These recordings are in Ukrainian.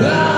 Love.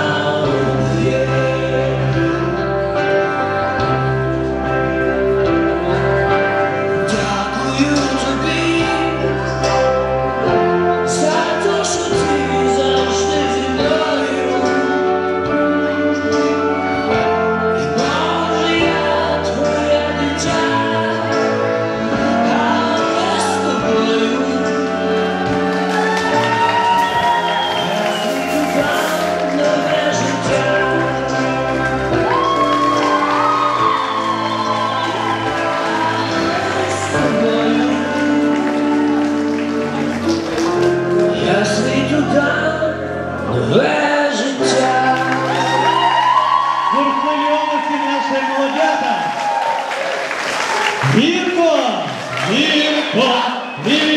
Мірко! Мірко! Мірко!